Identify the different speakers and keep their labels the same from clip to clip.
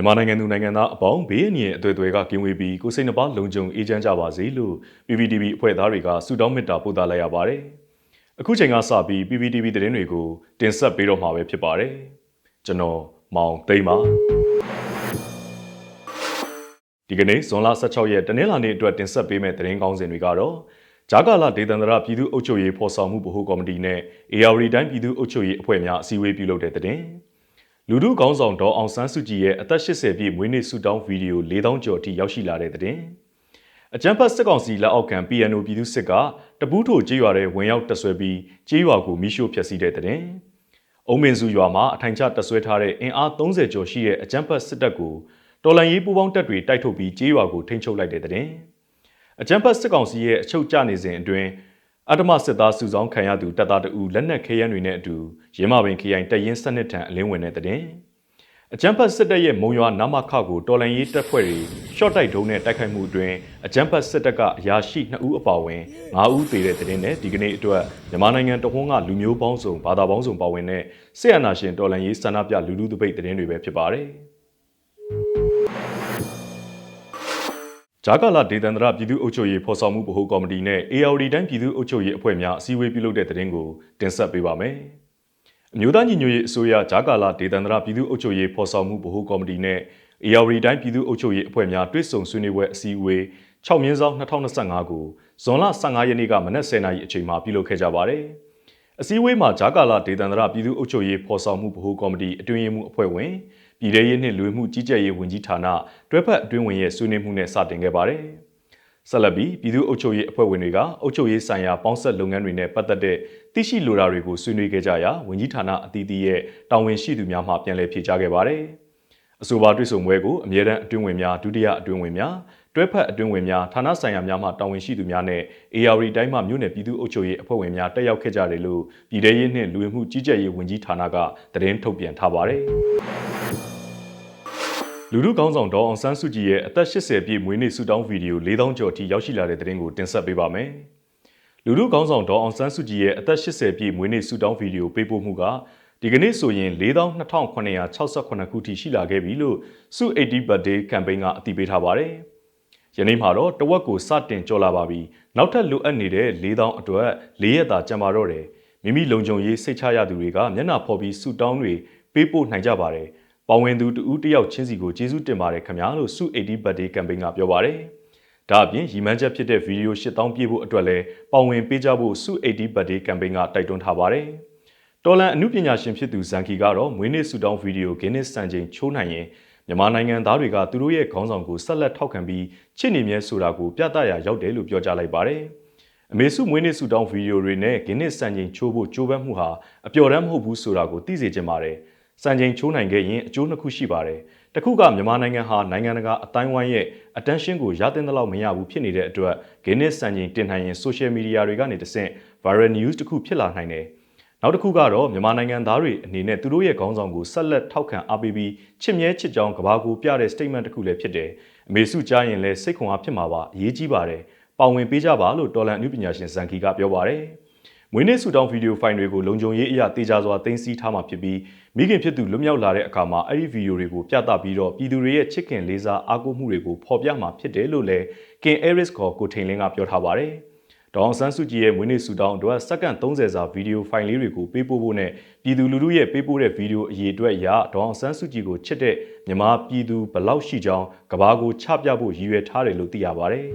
Speaker 1: မြန်မာနိုင်ငံသူနိုင်ငံသားအပေါင်းဘေးအန္တရာယ်အသွယ်သွယ်ကကင်းဝေးပြီးကိုယ်စိတ်နှပါလုံခြုံအေးချမ်းကြပါစေလို့ PPTV အဖွဲ့သားတွေကဆုတောင်းမေတ္တာပို့သလိုက်ရပါတယ်။အခုချိန်ကစပြီး PPTV သတင်းတွေကိုတင်ဆက်ပေးတော့မှာပဲဖြစ်ပါတယ်။ကျွန်တော်မောင်သိမ့်ပါဒီကနေ့ဇွန်လ16ရက်တနင်္လာနေ့အတွက်တင်ဆက်ပေးမယ့်သတင်းကောင်းစဉ်တွေကတော့ဂျာကာလာဒေသန္တရပြည်သူ့အုပ်ချုပ်ရေးဖော်ဆောင်မှုဗဟိုကော်မတီနဲ့ ARD တိုင်းပြည်သူ့အုပ်ချုပ်ရေးအဖွဲ့များအစည်းအဝေးပြုလုပ်တဲ့တဲ့ လူထုကောင်းဆောင်ဒေါ်အောင်ဆန်းစုကြည်ရဲ့အသက်80ပြည့်မွေးနေ့ဆုတောင်းဗီဒီယို4000ကျော်အထိရောက်ရှိလာတဲ့တဲ့အကြံဖတ်စစ်ကောင်စီလက်အောက်ခံ PNO ပြည်သူစစ်ကတပူးထိုကြေးရွာတဲ့ဝင်ရောက်တဆွဲပြီးကြေးရွာကိုမိရှို့ဖျက်ဆီးတဲ့တဲ့အုံမင်စုရွာမှာအထိုင်ချတဆွဲထားတဲ့အင်အား30ကျော်ရှိတဲ့အကြံဖတ်စစ်တပ်ကိုတော်လန်ရေးပူးပေါင်းတပ်တွေတိုက်ထုတ်ပြီးကြေးရွာကိုထိန်းချုပ်လိုက်တဲ့တဲ့အကြံဖတ်စစ်ကောင်စီရဲ့အချုပ်ကျနေစဉ်အတွင်း အတ္တမစစ်သားစုဆောင်ခံရသူတပ်သားတအူလက်နက်ခဲယမ်းတွေနဲ့အတူရင်းမပင်ခရိုင်တရင်စနစ်ထံအလင်းဝင်တဲ့တဲ့အကြံဖတ်စစ်တပ်ရဲ့မုံရွာနာမခကိုတော်လန်ရေးတပ်ဖွဲ့တွေရှော့တိုက်ဒုံးနဲ့တိုက်ခိုက်မှုအတွင်းအကြံဖတ်စစ်တပ်ကအရာရှိ2ဦးအပါအဝင်9ဦးသေတဲ့တဲ့နဲ့ဒီကနေ့အတွက်မြန်မာနိုင်ငံတဝန်းကလူမျိုးပေါင်းစုံဘာသာပေါင်းစုံပါဝင်တဲ့ဆီယနာရှင်တော်လန်ရေးဆန္ဒပြလူလူတပိတ်တဲ့တွေပဲဖြစ်ပါတယ်။ ဂျာကာလာဒေသန္တရပြည်သူ့အုပ်ချုပ်ရေးဖော်ဆောင်မှုဗဟိုကော်မတီနဲ့ ARD တိုင်းပြည်သူ့အုပ်ချုပ်ရေးအဖွဲ့များအစည်းအဝေးပြုလုပ်တဲ့တဲ့တင်ကိုတင်ဆက်ပေးပါမယ်။အမျိုးသားညီညွတ်ရေးအစိုးရဂျာကာလာဒေသန္တရပြည်သူ့အုပ်ချုပ်ရေးဖော်ဆောင်မှုဗဟိုကော်မတီနဲ့ ARD တိုင်းပြည်သူ့အုပ်ချုပ်ရေးအဖွဲ့များတွဲဆုံဆွေးနွေးပွဲအစည်းအဝေး6မြင်းဆောင်2025ကိုဇွန်လ15ရက်နေ့ကမနက်10:00နာရီအချိန်မှာပြုလုပ်ခဲ့ကြပါတယ်။ အစည်းအဝေးမှာဂျာကာလာဒေသန္တရပြည်သူ့အုပ်ချုပ်ရေးဖော်ဆောင်မှုဗဟိုကော်မတီအတွင်းရေးမှူးအဖွဲ့ဝင်ပြည်ထရေးနှင့်လူဝင်မှုကြီးကြပ်ရေးဝန်ကြီးဌာနတွဲဖက်အတွင်းဝင်ရဲ့ဆွေးနွေးမှုနဲ့စတင်ခဲ့ပါတယ်။ဆက်လက်ပြီးပြည်သူ့အုပ်ချုပ်ရေးအဖွဲ့ဝင်တွေကအုပ်ချုပ်ရေးဆိုင်ရာပေါင်းဆက်လုပ်ငန်းတွေနဲ့ပတ်သက်တဲ့သိရှိလိုတာတွေကိုဆွေးနွေးခဲ့ကြရာဝန်ကြီးဌာနအသီးသီးရဲ့တာဝန်ရှိသူများမှပြန်လည်ဖြေကြားခဲ့ပါတယ်။အဆိုပါတွေ့ဆုံပွဲကိုအမြဲတမ်းအတွင်းဝင်များဒုတိယအတွင်းဝင်များ တွဲဖက်အတွင်းဝင်များဌာနဆိုင်ရာများမှတာဝန်ရှိသူများနဲ့ ARD တိုင်းမှမြို့နယ်ပြည်သူ့အုပ်ချုပ်ရေးအဖွဲ့ဝင်များတက်ရောက်ခဲ့ကြတယ်လို့ပြည်ထရေးနှင့်လူဝင်မှုကြီးကြပ်ရေးဝန်ကြီးဌာနကသတင်းထုတ်ပြန်ထားပါတယ်။လူထုကောင်းဆောင်ဒေါ်အောင်ဆန်းစုကြည်ရဲ့အသက်80ပြည့်မွေးနေ့ဆုတောင်းဗီဒီယို4000ကျော်အထိရောက်ရှိလာတဲ့တဲ့တင်ကိုတင်ဆက်ပေးပါမယ်။လူထုကောင်းဆောင်ဒေါ်အောင်ဆန်းစုကြည်ရဲ့အသက်80ပြည့်မွေးနေ့ဆုတောင်းဗီဒီယိုပေးပို့မှုကဒီကနေ့ဆိုရင်42,968ခုထိရှိလာခဲ့ပြီလို့စု80 birthday campaign ကအတည်ပြုထားပါတယ်။ ယနေ့မှာတော့တဝက်ကိုစတင်ကြော်လာပါပြီ။နောက်ထပ်လိုအပ်နေတဲ့4000အတွက်၄ရက်သာကျန်ပါတော့တယ်။မိမိလုံခြုံရေးစိတ်ချရသူတွေကမျက်နှာဖော်ပြီးဆုတောင်းတွေပေးပို့နိုင်ကြပါတယ်။ပါဝင်သူတဦးတယောက်ချင်းစီကိုကျေးဇူးတင်ပါတယ်ခင်ဗျာလို့စု80 birthday campaign ကပြောပါတယ်။ဒါအပြင်ရီမန်းချက်ဖြစ်တဲ့ဗီဒီယို8000ပြည့်ဖို့အတွက်လည်းပါဝင်ပေးကြဖို့စု80 birthday campaign ကတိုက်တွန်းထားပါတယ်။တော်လန်အမှုပညာရှင်ဖြစ်သူဇန်ကီကတော့မွေးနေ့ဆုတောင်းဗီဒီယိုဂင်းနစ်စံချိန်ချိုးနိုင်ရင် မြန်မာနိုင်ငံသားတွေကသူတို့ရဲ့ခေါင်းဆောင်ကိုဆက်လက်ထောက်ခံပြီးချစ်နေမြဲဆိုတာကိုပြသရာရောက်တယ်လို့ပြောကြားလိုက်ပါတယ်။အမေစုမွေးနေ့ဆုတောင်းဗီဒီယိုတွေနဲ့ဂင်းနစ်စံချိန်ချိုးဖို့ကြိုးပမ်းမှုဟာအပျော်တမ်းမဟုတ်ဘူးဆိုတာကိုသိစေချင်ပါတယ်။စံချိန်ချိုးနိုင်ခဲ့ရင်အကျိုးနှစ်ခုရှိပါတယ်။တစ်ခုကမြန်မာနိုင်ငံဟာနိုင်ငံတကာအတိုင်းဝိုင်းရဲ့ attention ကိုရတဲ့လောက်မရဘူးဖြစ်နေတဲ့အတွက် Guinness စံချိန်တင်နိုင်ရင် social media တွေကနေတဆင့် viral news တစ်ခုဖြစ်လာနိုင်တယ်။ နောက်တစ်ခုကတော့မြန်မာနိုင်ငံသားတွေအနေနဲ့သူတို့ရဲ့ခေါင်းဆောင်ကိုဆက်လက်ထောက်ခံအားပေးပြီးချစ်မြဲချစ်ကြောင်းကဘာကိုပြတဲ့ statement တစ်ခုလည်းဖြစ်တယ်။အမေစုကြားရင်လည်းစိတ်ခွန်အားဖြစ်မှာပါအရေးကြီးပါတယ်။ပါဝင်ပေးကြပါလို့တော်လန်အမှုပညာရှင်ဇန်ကီကပြောပါတယ်။မွေးနေ့ဆူတောင်းဗီဒီယိုဖိုင်တွေကိုလုံခြုံရေးအရာတေချာစွာတင်စီထားမှာဖြစ်ပြီးမိခင်ဖြစ်သူလွတ်မြောက်လာတဲ့အခါမှာအဲ့ဒီဗီဒီယိုတွေကိုပြသပြီးတော့ပြည်သူတွေရဲ့ချစ်ခင်လေးစားအားကိုးမှုတွေကိုဖော်ပြမှာဖြစ်တယ်လို့လည်းကင်အဲရစ်ခေါ်ကိုထိန်လင်းကပြောထားပါတယ်။ ဒေါအောင်ဆန်းစုကြည်ရဲ့မွေးနေ့ဆူတောင်းအတွက်စက္ကန့်30စာဗီဒီယိုဖိုင်လေးတွေကိုပေးပို့ဖို့နဲ့ပြည်သူလူထုရဲ့ပေးပို့တဲ့ဗီဒီယိုအရေးအတွက်အရဒေါအောင်ဆန်းစုကြည်ကိုချစ်တဲ့မြန်မာပြည်သူဘလောက်ရှိကြောင်းကဘာကိုချပြဖို့ရည်ရွယ်ထားတယ်လို့သိရပါတယ်။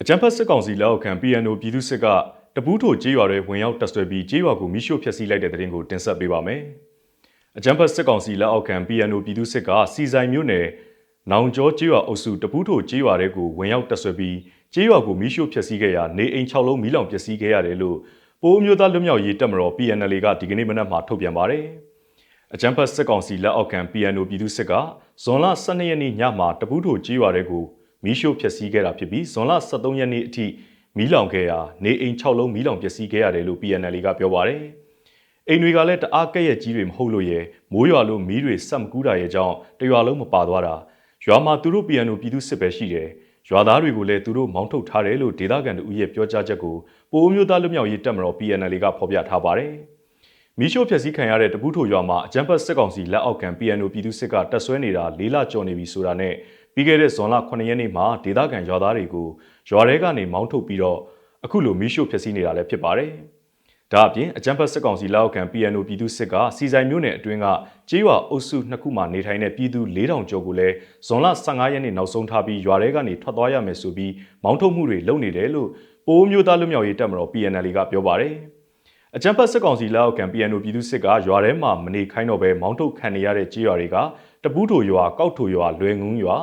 Speaker 1: အကြံဖတ်စစ်ကောင်စီလက်အောက်ခံ PNO ပြည်သူစစ်ကတပူးထိုကြေးရွာတွေဝင်ရောက်တပ်ဆွဲပြီးကြေးရွာကိုမိရှို့ဖျက်ဆီးလိုက်တဲ့တဲ့တင်ကိုတင်ဆက်ပေးပါမယ်။အကြံဖတ်စစ်ကောင်စီလက်အောက်ခံ PNO ပြည်သူစစ်ကစီဆိုင်မြို့နယ်နောင်ကျောကြေးရွာအုပ်စုတပူးထိုကြေးရွာတွေကိုဝင်ရောက်တပ်ဆွဲပြီး ကြေးရွာကိုမိရှို့ဖျက်ဆီးခဲ့ရာနေအိမ်6လုံးမိလောင်ပျက်စီးခဲ့ရတယ်လို့ပိုးမျိုးသားလွတ်မြောက်ရေးတပ်မတော် PNL ကဒီကနေ့မနက်မှာထုတ်ပြန်ပါတယ်။အကြံဖတ်စစ်ကောင်စီလက်အောက်ခံ PNO ပြည်သူစစ်ကဇွန်လ12ရက်နေ့ညမှာတပူးထိုကြေးရွာတွေကိုမီးရှို့ဖျက်ဆီးခဲ့တာဖြစ်ပြီးဇွန်လ23ရက်နေ့အထိမီးလောင်ခဲ့ရာနေအိမ်6လုံးမီးလောင်ပျက်စီးခဲ့ရတယ်လို့ PNL ကပြောပါတယ်။အိမ်တွေကလည်းတအားကဲ့ရဲ့ကြီးတွေမဟုတ်လို့ရဲ့မိုးရွာလို့မီးတွေဆက်မကူးတာရဲ့ကြောင့်တရွာလုံးမပါသွားတာရွာမှာသူတို့ PNL ပြည်သူစစ်ပဲရှိတယ်။ ရွာသားတွေကိုလည်းသူတို့မောင်းထုတ်ထားတယ်လို့ဒေသခံတို့ရဲ့ပြောကြားချက်ကိုပိုးမျိုးသားလူမျိုးရေးတပ်မတော် PNL ကဖော်ပြထားပါတယ်။မီးရှို့ဖျက်ဆီးခံရတဲ့တပူးထိုရွာမှာအကြမ်းဖက်စစ်ကောင်စီလက်အောက်ခံ PNO ပြည်သူစစ်ကတပ်ဆွဲနေတာလေးလကျော်နေပြီဆိုတာနဲ့ပြီးခဲ့တဲ့ဇွန်လ9ရက်နေ့မှာဒေသခံရွာသားတွေကိုရွာထဲကနေမောင်းထုတ်ပြီးတော့အခုလိုမီးရှို့ဖျက်ဆီးနေတာလည်းဖြစ်ပါတယ်။ ဒါအပြင်အကြမ်းဖက်စစ်ကောင်စီလက်အောက်ခံ PNO ပြည်သူစစ်ကစီဆိုင်မြို့နယ်အတွင်းကကြေးရွာအုပ်စုနှစ်ခုမှာနေထိုင်တဲ့ပြည်သူ4000ကျော်ကိုလည်းဇွန်လ15ရက်နေ့နောက်ဆုံးထားပြီးရွာထဲကနေထွက်သွားရမယ်ဆိုပြီးမောင်းထုတ်မှုတွေလုပ်နေတယ်လို့ပိုးမျိုးသားလူမျိုးရေးတပ်မတော် PNL ကပြောပါတယ်။အကြံဖတ်စစ်ကောင်စီလက်အောက်ခံ PNO ပြည်သူစစ်ကရွာထဲမှာမနေခိုင်းတော့ပဲမောင်းထုတ်ခံနေရတဲ့ကြေးရွာတွေကတပူးထိုရွာကောက်ထိုရွာလွယ်ငုံရွာ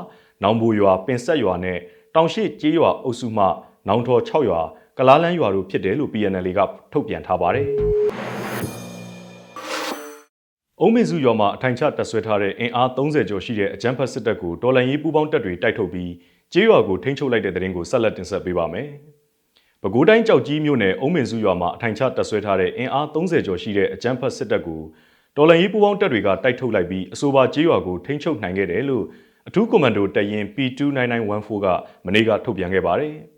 Speaker 1: နောင်ဘူရွာပင်ဆက်ရွာနဲ့တောင်ရှိကြေးရွာအုပ်စုမှနောင်ထော်6ရွာ ကလားလန်းရွာတို့ဖြစ်တယ်လို့ PNL ကထုတ်ပြန်ထားပါတယ်။အုံးမင်းစုရွာမှာအထိုင်ချတပ်ဆွဲထားတဲ့အင်အား30ကျော်ရှိတဲ့အကြမ်းဖက်စစ်တပ်ကိုတော်လန်ရေးပူးပေါင်းတပ်တွေတိုက်ထုတ်ပြီးကြေးရွာကိုထိန်းချုပ်လိုက်တဲ့တဲ့ရင်ကိုဆက်လက်တင်ဆက်ပေးပါမယ်။ပဲခူးတိုင်းကြောက်ကြီးမြို့နယ်အုံးမင်းစုရွာမှာအထိုင်ချတပ်ဆွဲထားတဲ့အင်အား30ကျော်ရှိတဲ့အကြမ်းဖက်စစ်တပ်ကိုတော်လန်ရေးပူးပေါင်းတပ်တွေကတိုက်ထုတ်လိုက်ပြီးအဆိုပါကြေးရွာကိုထိန်းချုပ်နိုင်ခဲ့တယ်လို့အထူးကွန်မန်ဒိုတပ်ရင်း P29914 ကမနေ့ကထုတ်ပြန်ခဲ့ပါတယ်။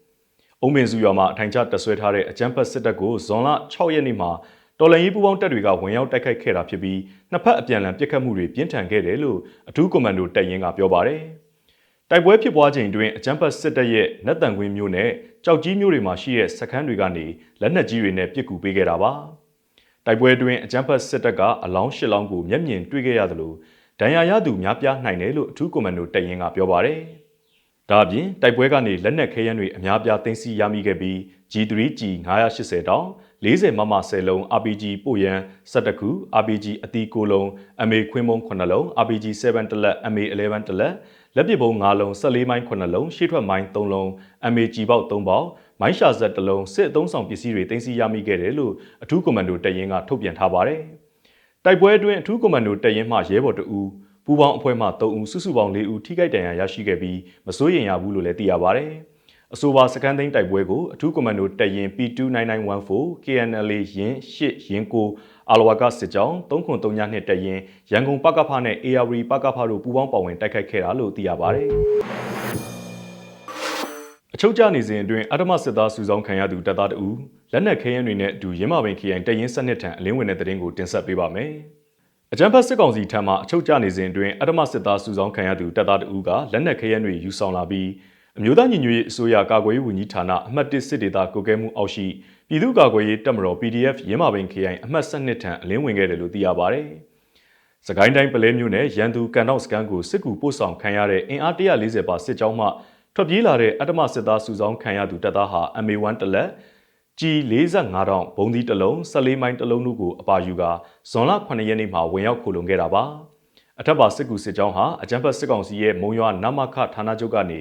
Speaker 1: အုံးမင်းစုရွာမှာအထိုင်ချတပ်ဆွဲထားတဲ့အကြမ်းဖက်စစ်တပ်ကိုဇွန်လ6ရက်နေ့မှာတော်လန်ရေးပူးပေါင်းတပ်တွေကဝင်ရောက်တိုက်ခိုက်ခဲ့တာဖြစ်ပြီးနှစ်ဖက်အပြန်အလှန်ပစ်ခတ်မှုတွေပြင်းထန်ခဲ့တယ်လို့အထူးကွန်မန်ဒိုတပ်ရင်းကပြောပါတယ်။တိုက်ပွဲဖြစ်ပွားချိန်တွင်အကြမ်းဖက်စစ်တပ်ရဲ့နက်တန်ကွင်းမျိုးနဲ့ကြောက်ကြီးမျိုးတွေမှာရှိတဲ့စခန်းတွေကနေလက်နက်ကြီးတွေနဲ့ပစ်ကူပေးခဲ့တာပါ။တိုက်ပွဲတွင်အကြမ်းဖက်စစ်တပ်ကအလောင်း၈လောင်းကိုမျက်မြင်တွေ့ခဲ့ရသလိုဒဏ်ရာရသူများပြားနိုင်တယ်လို့အထူးကွန်မန်ဒိုတပ်ရင်းကပြောပါတယ်။ ဒါအပြင်တိုက်ပွဲကနေလက်နက်ခဲယမ်းတွေအများပြားသိမ်းဆည်းရမိခဲ့ပြီး G3G 980တောင်40မမ10လုံး RPG ပို့ရန်17ခု RPG အတီး9လုံး MA ခွင်းမုံ9လုံး RPG 7တလက် MA 11တလက်လက်ပစ်ပုံး9လုံး14မိုင်း9လုံးရှေ့ထွက်မိုင်း3လုံး MA ကြီးပေါက်3ပေါက်မိုင်းရှာဇက်1လုံးစစ်အုံဆောင်ပစ္စည်းတွေတင်စီရမိခဲ့တယ်လို့အထူးကွန်မန်ဒိုတပ်ရင်းကထုတ်ပြန်ထားပါတယ်တိုက်ပွဲအတွင်းအထူးကွန်မန်ဒိုတပ်ရင်းမှရဲဘော်တအူ ပူပေါင်းအဖွဲ့မှ3ဦးစုစုပေါင်း4ဦးထိခိုက်ဒဏ်ရာရရှိခဲ့ပြီးမစိုးရိမ်ရဘူးလို့လည်းသိရပါတယ်။အဆိုပါစကန်သိန်းတိုက်ပွဲကိုအထူးကွန်မန်ဒိုတပ်ရင် P29914 KNLA ရင်8ရင်9အာလဝါကစစ်ကြောင်း303ညနှစ်တပ်ရင်ရန်ကုန်ပကဖနဲ့ AR ပကဖတို့ပူးပေါင်းပါဝင်တိုက်ခိုက်ခဲ့တာလို့သိရပါတယ်အချုပ်ကျနေစဉ်အတွင်းအထမစစ်သားစုဆောင်ခံရသူတပ်သားတဦးလက်နက်ခဲယမ်းတွေနဲ့အတူရင်းမာပင်ခရိုင်တရင်စနစ်ထံအလင်းဝင်တဲ့တဲ့ရင်ကိုတင်ဆက်ပေးပါမယ်။ အကြံဖတ်စစ်ကောင်စီထံမှအချုပ်ကျနေစဉ်အတွင်းအထမစစ်သားစုဆောင်ခံရသူတပ်သားတဦးကလက်နက်ခဲယမ်းတွေယူဆောင်လာပြီးအမျိုးသားညီညွတ်ရေးအစိုးရကာကွယ်ရေးဝန်ကြီးဌာနအမှတ်၁စစ်ဒေသကိုကဲမှုအောက်ရှိပြည်သူ့ကာကွယ်ရေးတပ်မတော် PDF ရင်းမာပင် KI အမှတ်12ထံအလင်းဝင်ခဲ့တယ်လို့သိရပါဗျ။စကိုင်းတိုင်းပလဲမြို့နယ်ရန်သူကန်တော့စကန်ကိုစစ်ကူပို့ဆောင်ခံရတဲ့အင်အား140ပါစစ်ကြောင်းမှထွက်ပြေးလာတဲ့အတ္တမစစ်သားစုဆောင်ခံရသူတပ်သားဟာ MA1 တလက် ကြီး45တောင်ဘုံဒီတလုံး14မိုင်တလုံးတို့ကိုအပါယူကာဇွန်လ9ရက်နေ့မှာဝင်ရောက်ခိုလုံခဲ့တာပါအထက်ပါစစ်ကူစစ်ကြောင်းဟာအကြံဖတ်စစ်ကောင်စီရဲ့မုံရွာနမခဌာနချုပ်ကနေ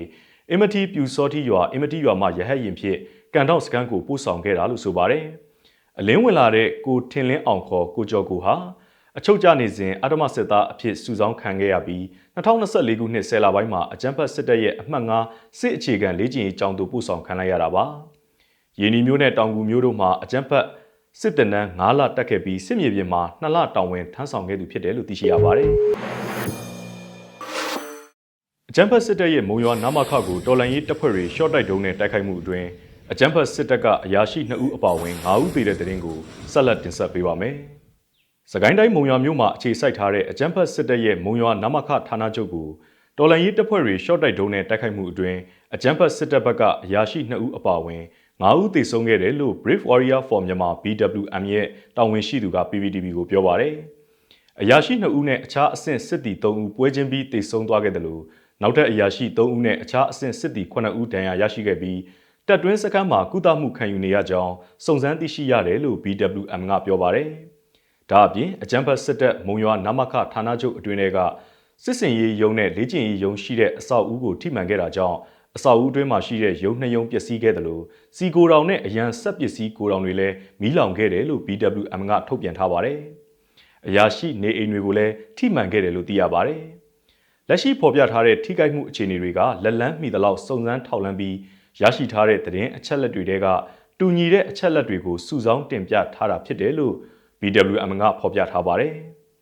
Speaker 1: အင်မတီပြူစောတိရွာအင်မတီရွာမှာရဟတ်ရင်ဖြင့်ကန်တော့စကန်ကိုပို့ဆောင်ခဲ့တာလို့ဆိုပါတယ်။အလင်းဝင်လာတဲ့ကိုထင်လင်းအောင်ခေါ်ကိုကျော်ကိုဟာအချုပ်ကျနေစဉ်အတ္တမစစ်သားအဖြစ်စုဆောင်းခံခဲ့ရပြီး2024ခုနှစ်ဆယ်လပိုင်းမှာအကြမ်းဖက်စစ်တပ်ရဲ့အမှတ်9စစ်အခြေခံလေ့ကျင့်ရေးကျောင်းသို့ပို့ဆောင်ခံလိုက်ရတာပါ။ ရင်းနီမျိုးနဲ့တောင်ကူမျိုးတို့မှာအကြမ်းဖက်စစ်တနန်း9လတက်ခဲ့ပြီးစစ်မြေပြင်မှာ2လတောင်ဝင်ထမ်းဆောင်ခဲ့သူဖြစ်တယ်လို့သိရှိရပါတယ်။အကြမ်းဖက်စစ်တပ်ရဲ့မုံရွာနာမခကိုတော်လန်ရေးတပ်ဖွဲ့တွေရှော့တိုက်တုံးနဲ့တိုက်ခိုက်မှုအတွင်းအကြမ်းဖက်စစ်တပ်ကအရာရှိ2ဦးအပါအဝင်9ဦးသေတဲ့တဲ့ရင်ကိုဆက်လက်တင်ဆက်ပေးပါမယ်။စကိုင်းတိုင်းမုံရွာမြို့မှာအခြေစိုက်ထားတဲ့အကြမ်းဖက်စစ်တပ်ရဲ့မုံရွာနာမခဌာနချုပ်ကိုတော်လန်ရေးတပ်ဖွဲ့တွေရှော့တိုက်တုံးနဲ့တိုက်ခိုက်မှုအတွင်းအကြမ်းဖက်စစ်တပ်ဘက်ကအရာရှိ2ဦးအပါအဝင် 9ဦးသေဆုံးခဲ့တယ်လို့ Brave Warrior for Myanmar BWM ရဲ့တာဝန်ရှိသူက PPTV ကိုပြောပါရယ်။အရာရှိ2ဦးနဲ့အခြားအဆင့်စစ်တီ3ဦးပွဲချင်းပြီးသေဆုံးသွားခဲ့တယ်လို့နောက်ထပ်အရာရှိ3ဦးနဲ့အခြားအဆင့်စစ်သည်9ဦးဒဏ်ရာရရှိခဲ့ပြီးတပ်တွင်းစခန်းမှာကုသမှုခံယူနေရကြောင်းစုံစမ်းသိရှိရတယ်လို့ BWM ကပြောပါတယ်။ဒါအပြင်အကြမ်းဖက်စစ်တပ်မုံရွာနမခဌာနချုပ်အတွင်းထဲကစစ်စင်ရေးရုံးနဲ့လေ့ကျင့်ရေးရုံးရှိတဲ့အဆောက်အဦကိုထိမှန်ခဲ့တာကြောင့် အဆောက်အဦအတွင်းမှာရှိတဲ့ရုံးနှစ်ရုံးပျက်စီးခဲ့တယ်လို့စီကိုတောင်နဲ့အရန်ဆက်ပစ္စည်းကိုတောင်တွေလည်းမီးလောင်ခဲ့တယ်လို့ BWM ကထုတ်ပြန်ထားပါတယ်။အရာရှိနေအိမ်တွေကိုလည်းထိမှန်ခဲ့တယ်လို့သိရပါတယ်။လက်ရှိဖော်ပြထားတဲ့ထိခိုက်မှုအခြေအနေတွေကလက်လန်းမိသလောက်စုံစမ်းထောက်လှမ်းပြီးရရှိထားတဲ့သတင်းအချက်လက်တွေတဲကတူညီတဲ့အချက်လက်တွေကိုစုဆောင်းတင်ပြထားတာဖြစ်တယ်လို့ BWM ကဖော်ပြထားပါတယ်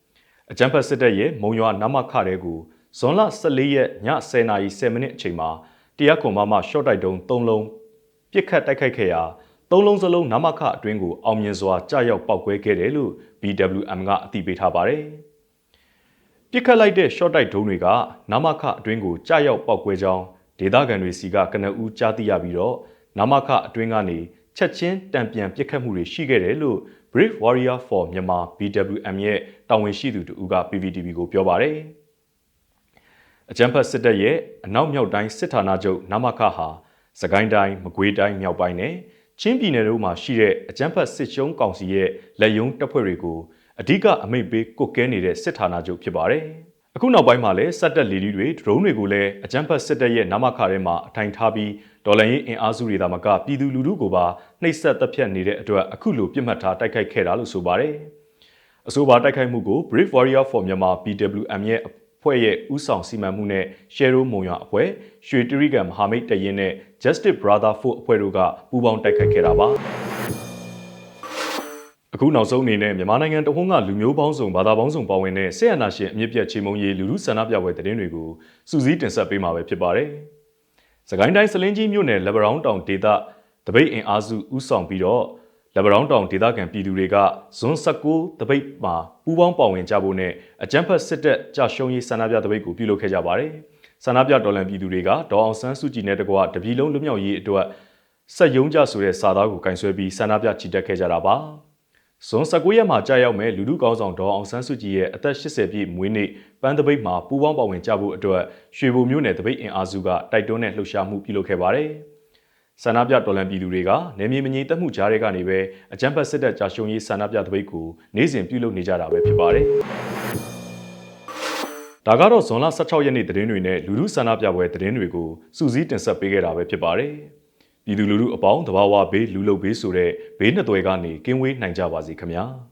Speaker 1: ။အကြံဖတ်စစ်တပ်ရဲ့မုံရွာနမခတဲ့ကိုဇွန်လ14ရက်ည10:10မိနစ်အချိန်မှာ တရားခွန်မမရှော့တိုက်တုံး3လုံးပြစ်ခတ်တိုက်ခိုက်ခဲ့ရာသုံးလုံးစလုံးနမခအတွင်းကိုအောင်မြင်စွာကြာရောက်ပောက်ကွဲခဲ့တယ်လို့ BWM ကအသိပေးထားပါတယ်။ပြစ်ခတ်လိုက်တဲ့ short တိုက်ဒုံးတွေကနမခအတွင်းကိုကြာရောက်ပောက်ကွဲကြောင်းဒေသခံတွေစီကကနဦးကြားသိရပြီးတော့နမခအတွင်းကနေချက်ချင်းတံပြန်ပြစ်ခတ်မှုတွေရှိခဲ့တယ်လို့ Brave Warrior for Myanmar BWM ရဲ့တာဝန်ရှိသူတူက PPTV ကိုပြောပါတယ်။ အကြံဖတ်စစ်တပ်ရဲ့အနောက်မြောက်တိုင်းစစ်ဌာနချုပ်နမခဟာစကိုင်းတိုင်းမကွေးတိုင်းမြောက်ပိုင်းနဲ့ချင်းပြည်နယ်တို့မှာရှိတဲ့အကြမ်းဖက်စစ်ရှုံးကောင်စီရဲ့လက်ယုံတပ်ဖွဲ့တွေကိုအဓိကအမိတ်ပေးကုတ်ကဲနေတဲ့စစ်ဌာနချုပ်ဖြစ်ပါတယ်။အခုနောက်ပိုင်းမှာလည်းစက်တက်လီလီတွေဒရုန်းတွေကိုလည်းအကြမ်းဖက်စစ်တပ်ရဲ့နမခထဲမှာအထိုင်ထားပြီးဒေါ်လာရင်းအင်အားစုတွေသာမကပြည်သူလူထုကိုပါနှိပ်စက်တပ်ဖြတ်နေတဲ့အတွက်အခုလိုပြစ်မှတ်ထားတိုက်ခိုက်ခဲ့တာလို့ဆိုပါတယ်။အဆိုပါတိုက်ခိုက်မှုကို Brave Warrior for Myanmar BWM ရဲ့ ဖွဲ့ရဲ့ဥဆောင်စီမံမှုနဲ့ Share မုံရအဖွဲ့ရွှေတရိကံမဟာမိတ်တရင်နဲ့ Justice Brotherhood အဖွဲ့တို့ကပူးပေါင်းတိုက်ခိုက်ခဲ့တာပါအခုနောက်ဆုံးအနေနဲ့မြန်မာနိုင်ငံတဝန်းကလူမျိုးပေါင်းစုံဘာသာပေါင်းစုံပါဝင်တဲ့ဆေးရနာရှင်အမြင့်ပြတ်ချေမုံရေးလူလူဆန္ဒပြပွဲသတင်းတွေကိုစူးစီးတင်ဆက်ပေးမှာပဲဖြစ်ပါတယ်။စကိုင်းတိုင်းစလင်းကြီးမြို့နယ်လက်ဗရောင်းတောင်ဒေသတပိတ်အင်အားစုဥဆောင်ပြီးတော့ လက်ဗရောင်းတောင်ဒေသခံပြည်သူတွေကဇွန်16တပိတ်မှာပူးပေါင်းပါဝင်ကြဖို့နဲ့အကြမ်းဖက်စစ်တပ်ကြာရှုံးရေးဆန္ဒပြတပိတ်ကိုပြုလုပ်ခဲ့ကြပါတယ်။ဆန္ဒပြတော်လှန်ပြည်သူတွေကဒေါအောင်ဆန်းစုကြည်နဲ့တကွတပြည်လုံးလွတ်မြောက်ရေးအတွက်ဆက်ယုံကြဆိုတဲ့စာသားကိုကင်ဆယ်ပြီးဆန္ဒပြချီတက်ခဲ့ကြတာပါ။ဇွန်19ရက်မှာကြာရောက်မဲ့လူလူကောင်းဆောင်ဒေါအောင်ဆန်းစုကြည်ရဲ့အသက်80ပြည့်မွေးနေ့ပန်းတပိတ်မှာပူးပေါင်းပါဝင်ကြဖို့အတွက်ရွှေဘိုမြို့နယ်တပိတ်အင်အားစုကတိုက်တွန်းတဲ့လှုပ်ရှားမှုပြုလုပ်ခဲ့ပါတယ်။ ဆန္ဒပြတော်လှန်ပြည်သူတွေကနေမြေမငြိမ်သက်မှုကြားတွေကနေပဲအကြမ်းဖက်စစ်တပ်ကြာရှုံးရေးဆန္ဒပြတပိတ်ကိုနေ့စဉ်ပြုလုပ်နေကြတာပဲဖြစ်ပါတယ်။ဒါကတော့ဇွန်လ16ရက်နေ့သတင်းတွေနဲ့လူလူဆန္ဒပြပွဲသတင်းတွေကိုစူးစီးတင်ဆက်ပေးခဲ့တာပဲဖြစ်ပါတယ်။ပြည်သူလူထုအပေါင်းတဘာဝဘေးလူလုဘေးဆိုတဲ့ဘေးနှစ်သွယ်ကနေကင်းဝေးနိုင်ကြပါစေခင်ဗျာ။